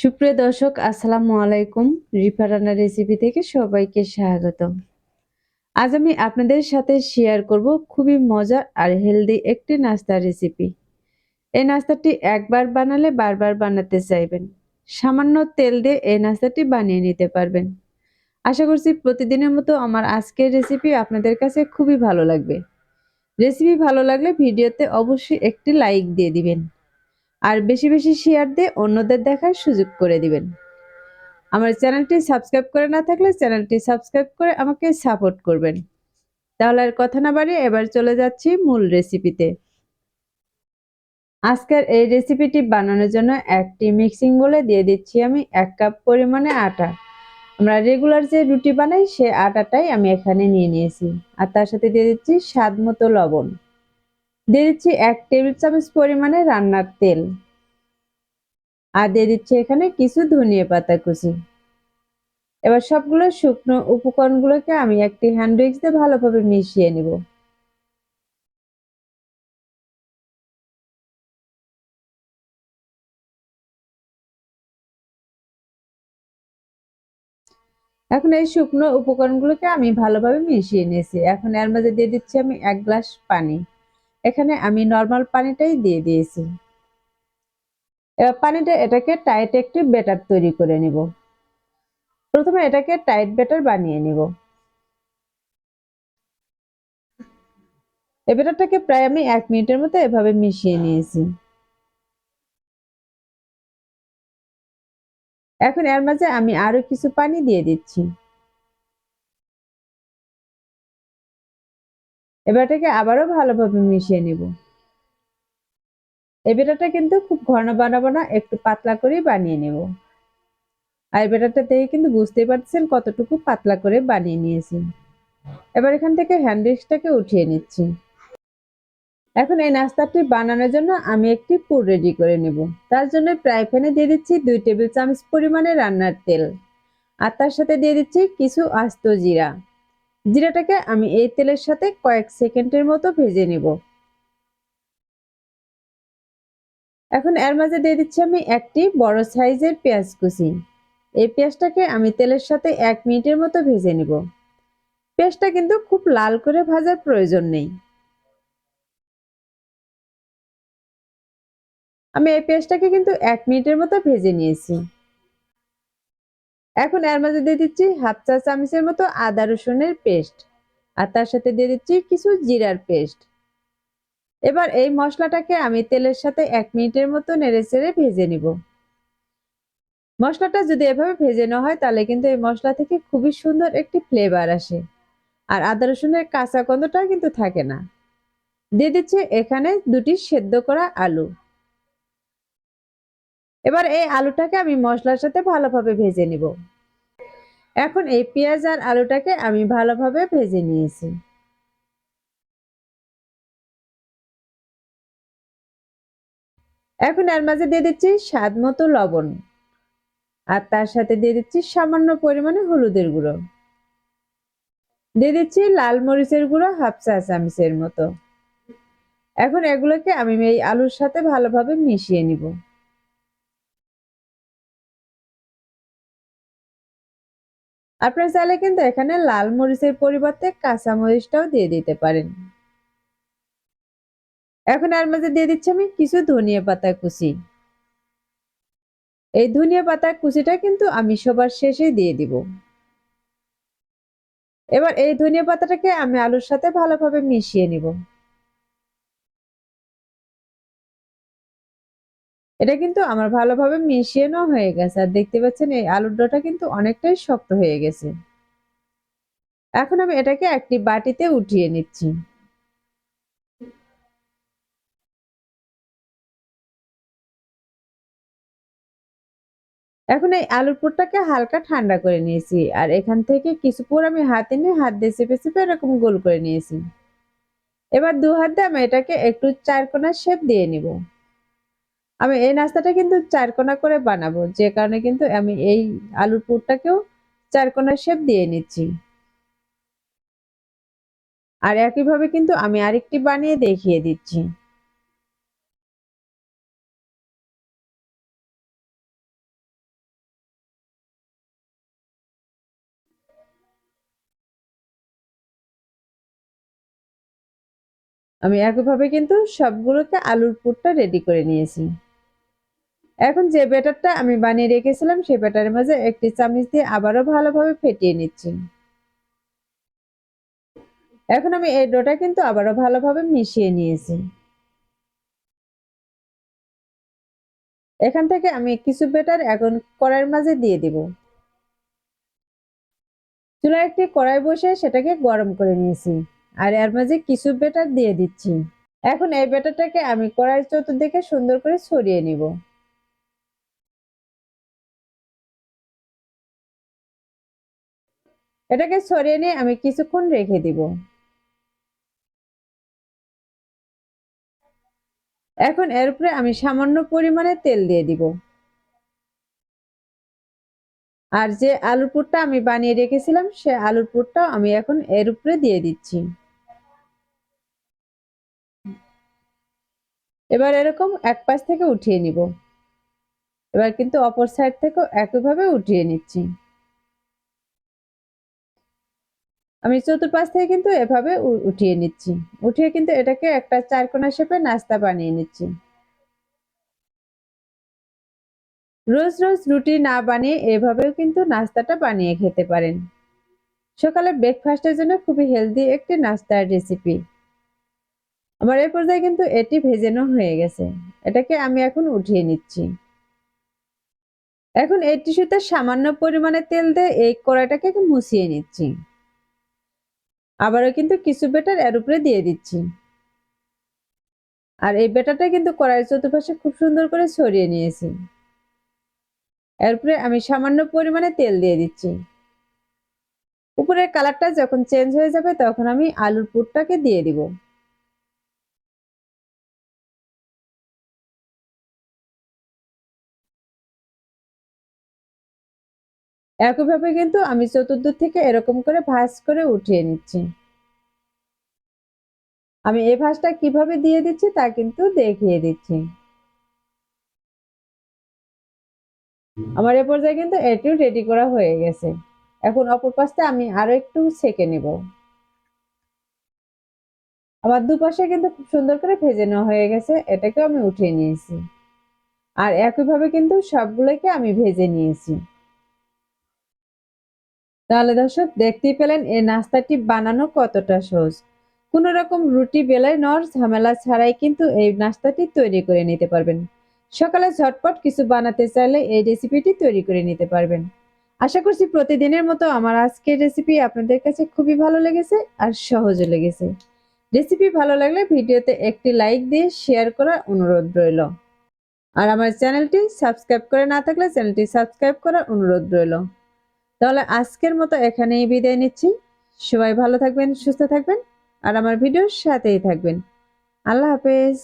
সুপ্রিয় দর্শক, আসসালামু আলাইকুম। রিফা রান্না রেসিপি থেকে সবাইকে স্বাগতম। আজ আমি আপনাদের সাথে শেয়ার করব খুবই মজার আর হেলদি একটি নাস্তার রেসিপি এই নাস্তাটি একবার বানালে বারবার বানাতে চাইবেন। সামান্য তেল দিয়ে এই নাস্তাটি বানিয়ে নিতে পারবেন। আশা করছি প্রতিদিনের মতো আমার আজকের রেসিপি আপনাদের কাছে খুবই ভালো লাগবে। রেসিপি ভালো লাগলে ভিডিওতে অবশ্যই একটি লাইক দিয়ে দিবেন। আর বেশি বেশি শেয়ার দিয়ে অন্যদের দেখার সুযোগ করে দিবেন। আমার চ্যানেলটি সাবস্ক্রাইব করে না থাকলে চ্যানেলটি সাবস্ক্রাইব করে আমাকে সাপোর্ট করবেন। তাহলে আর কথা না বাড়িয়ে এবার চলে যাচ্ছি মূল রেসিপিতে আজকের এই রেসিপিটি বানানোর জন্য একটি মিক্সিং বলে দিয়ে দিচ্ছি আমি এক কাপ পরিমাণে আটা। আমরা রেগুলার যে রুটি বানাই সে আটাটাই আমি এখানে নিয়ে নিয়েছি। আর তার সাথে দিয়ে দিচ্ছি স্বাদ মতো লবণ। দিয়ে দিচ্ছি এক টেবিল চামচ পরিমাণে রান্নার তেল। আর দিয়ে দিচ্ছি এখানে কিছু ধনিয়া পাতা কুচি। এবার সবগুলো শুকনো উপকরণগুলোকে আমি একটি হ্যান্ড দিয়ে ভালোভাবে মিশিয়ে নিব। এখন এই শুকনো উপকরণগুলোকে আমি ভালোভাবে মিশিয়ে নিয়েছি। এখন এর মাঝে দিয়ে দিচ্ছি আমি এক গ্লাস পানি। এখানে আমি নর্মাল পানিটাই দিয়ে দিয়েছি। এবার পানিটা এটাকে টাইট একটি ব্যাটার তৈরি করে নিব। প্রথমে এটাকে টাইট ব্যাটার বানিয়ে নিব। এই ব্যাটারটাকে প্রায় আমি এক মিনিটের মতো এভাবে মিশিয়ে নিয়েছি। এখন এর মাঝে আমি আরও কিছু পানি দিয়ে দিচ্ছি। এবারটাকে আবারও ভালোভাবে মিশিয়ে নেব। এই বেটাটা কিন্তু খুব ঘন বানাবো না, একটু পাতলা করেই বানিয়ে নেব। আর বেটাটা দেখে কিন্তু বুঝতেই পারছেন কতটুকু পাতলা করে বানিয়ে নিয়েছি। এবার এখান থেকে হ্যান্ডউইচটাকে উঠিয়ে নিচ্ছি। এখন এই নাস্তাটি বানানোর জন্য আমি একটি পুর রেডি করে নেব। তার জন্য প্রায় প্যানে দিয়ে দিচ্ছি দুই টেবিল চামচ পরিমাণে রান্নার তেল। আর তার সাথে দিয়ে দিচ্ছি কিছু আস্ত জিরা। জিরাটাকে আমি এই তেলের সাথে কয়েক সেকেন্ডের মতো ভেজে নিব। এখন এর মাঝে দিয়ে দিচ্ছি আমি একটি বড় সাইজের পেঁয়াজ কুচি। এই পেঁয়াজটাকে আমি তেলের সাথে এক মিনিটের মতো ভেজে নিব। পেঁয়াজটা কিন্তু খুব লাল করে ভাজার প্রয়োজন নেই। আমি এই পেঁয়াজটাকে কিন্তু এক মিনিটের মতো ভেজে নিয়েছি। এখন এর মাঝে দিয়ে দিচ্ছি হাফ চা চামচের মতো আদা রসুনের পেস্ট। আর তার সাথে দিয়ে দিচ্ছি কিছু জিরার পেস্ট। এবার এই মশলাটাকে আমি তেলের সাথে এক মিনিটের মতো নেড়ে চেড়ে ভেজে নিব। মশলাটা যদি এভাবে ভেজে নেওয়া হয়, তাহলে কিন্তু এই মশলা থেকে খুবই সুন্দর একটি ফ্লেভার আসে। আর আদা রসুনের কাঁচা গন্ধটা কিন্তু থাকে না। দিয়ে দিচ্ছি এখানে দুটি সেদ্ধ করা আলু। এবার এই আলুটাকে আমি মশলার সাথে ভালোভাবে ভেজে নিব। এখন এই পেঁয়াজ আর আলুটাকে আমি ভালোভাবে ভেজে নিয়েছি। এখন এর মাঝে দিয়ে দিচ্ছি স্বাদ মতো লবণ। আর তার সাথে দিয়ে দিচ্ছি সামান্য পরিমাণে হলুদের গুঁড়ো। দিয়ে দিচ্ছি লাল মরিচের গুঁড়ো হাফ চা চামচের মতো। এখন এগুলোকে আমি এই আলুর সাথে ভালোভাবে মিশিয়ে নিব। আপনার চাইলে কিন্তু এখানে লাল মরিচের পরিবর্তে কাঁচা মরিচটাও দিয়ে দিতে পারেন। এখন এর মাঝে দিয়ে দিচ্ছি আমি কিছু ধনিয়া পাতা কুচি। এই ধনিয়া পাতা কুচিটা কিন্তু আমি সবার শেষে দিয়ে দিব। এবার এই ধনিয়া পাতাটাকে আমি আলুর সাথে ভালোভাবে মিশিয়ে নিব। এটা কিন্তু আমার ভালোভাবে মিশিয়ে হয়ে গেছে। আর দেখতে পাচ্ছেন, এই আলুর ডোটা কিন্তু অনেকটাই শক্ত হয়ে গেছে। এখন আমি এটাকে একটি বাটিতে উঠিয়ে নিচ্ছি। এখন এই আলুর পুরটাকে হালকা ঠান্ডা করে নিয়েছি। আর এখান থেকে কিছু পুর আমি হাতে নিয়ে হাত দিয়ে চেপে চেপে এরকম গোল করে নিয়েছি। এবার দু হাত দিয়ে আমি এটাকে একটু চার কোনা শেপ দিয়ে নিব। আমি এই নাস্তাটা কিন্তু চারকোনা করে বানাবো, যে কারণে কিন্তু আমি এই আলুর পুরটাকেও চারকোনা শেপ দিয়ে নিচ্ছি। আর একইভাবে কিন্তু আমি আরেকটি বানিয়ে দেখিয়ে দিচ্ছি। আমি একইভাবে কিন্তু সবগুলোকে আলুর পুরটা রেডি করে নিয়েছি। এখন যে ব্যাটারটা আমি বানিয়ে রেখেছিলাম সেই ব্যাটারের মাঝে একটি চামচ দিয়ে আবারও ভালোভাবে ফেটিয়ে নিচ্ছি। এখন আমি এই ডোটা কিন্তু আবারও ভালোভাবে মিশিয়ে নিয়েছি। এখান থেকে আমি কিছু বেটার এখন কড়াইয়ের মাঝে দিয়ে দিব। চুলায় একটি কড়াই বসে সেটাকে গরম করে নিয়েছি আর এর মাঝে কিছু বেটার দিয়ে দিচ্ছি। এখন এই বেটারটাকে আমি কড়াইয়ের চতুর্দিকে সুন্দর করে ছড়িয়ে নিব। এটাকে সরিয়ে নিয়ে আমি কিছুক্ষণ রেখে দিব। এখন এর উপরে আমি সামান্য পরিমাণে তেল দিয়ে দিব। আর যে আলুর পুরটা আমি বানিয়ে রেখেছিলাম, সে আলুর পুরটা আমি এখন এর উপরে দিয়ে দিচ্ছি। এবার এরকম এক পাশ থেকে উঠিয়ে নিব। এবার কিন্তু অপর সাইড থেকেও একইভাবে উঠিয়ে নিচ্ছি। আমি চতুর্পাশ থেকে কিন্তু এভাবে উঠিয়ে নিচ্ছি। উঠিয়ে কিন্তু এটাকে একটা চারকোনা শেপে নাস্তা বানিয়ে নিচ্ছি। রোজ রোজ রুটি না বানিয়ে এভাবেও কিন্তু নাস্তাটা বানিয়ে খেতে পারেন। সকালে ব্রেকফাস্টের জন্য খুবই হেলদি একটি নাস্তার রেসিপি। আমার এই পর্যায়ে কিন্তু এটি ভেজেনো হয়ে গেছে। এটাকে আমি এখন উঠিয়ে নিচ্ছি। এখন এই টিস্যুতে সামান্য পরিমাণে তেল দিয়ে এই কড়াইটাকে মুছিয়ে নিচ্ছি। আবারও কিন্তু কিছু বেটার এর উপরে দিয়ে দিচ্ছি। আর এই বেটাটা কিন্তু কড়াইয়ের চতুর্পাশে খুব সুন্দর করে ছড়িয়ে নিয়েছি। এরপরে আমি সামান্য পরিমাণে তেল দিয়ে দিচ্ছি। উপরের কালারটা যখন চেঞ্জ হয়ে যাবে তখন আমি আলুর পুরটাকে দিয়ে দিব। একইভাবে কিন্তু আমি চতুর্দিক থেকে এরকম করে ভাঁজ করে উঠিয়ে নিচ্ছি। আমি এই ভাঁজটা কীভাবে দিয়ে দিচ্ছি তা কিন্তু দেখিয়ে দিচ্ছি। আমার এ পর্যায়ে কিন্তু এটিও রেডি করা হয়ে গেছে। এখন অপর পাশটা আমি আরও একটু সেকে নেব। আমার দুপাশে কিন্তু খুব সুন্দর করে ভেজে নেওয়া হয়ে গেছে, এটাকেও আমি উঠিয়ে নিয়েছি। আর একইভাবে কিন্তু সবগুলোকে আমি ভেজে নিয়েছি। তাহলে দর্শক, দেখতেই পেলেন এই নাস্তাটি বানানো কতটা সহজ। কোন রকম রুটি বেলায় নর ঝামেলা ছাড়াই কিন্তু এই নাস্তাটি তৈরি করে নিতে পারবেন। সকালে ঝটপট কিছু বানাতে চাইলে এই রেসিপিটি তৈরি করে নিতে পারবেন। আশা করছি প্রতিদিনের মতো আমার আজকের রেসিপি আপনাদের কাছে খুবই ভালো লেগেছে আর সহজও লেগেছে। রেসিপি ভালো লাগলে ভিডিওতে একটি লাইক দিয়ে শেয়ার করার অনুরোধ রইল। আর আমার চ্যানেলটি সাবস্ক্রাইব করে না থাকলে চ্যানেলটি সাবস্ক্রাইব করার অনুরোধ রইল। তাহলে আজকের মতো এখানেই বিদায় নিচ্ছি। সবাই ভালো থাকবেন, সুস্থ থাকবেন, আর আমার ভিডিওর সাথেই থাকবেন। আল্লাহ হাফেজ।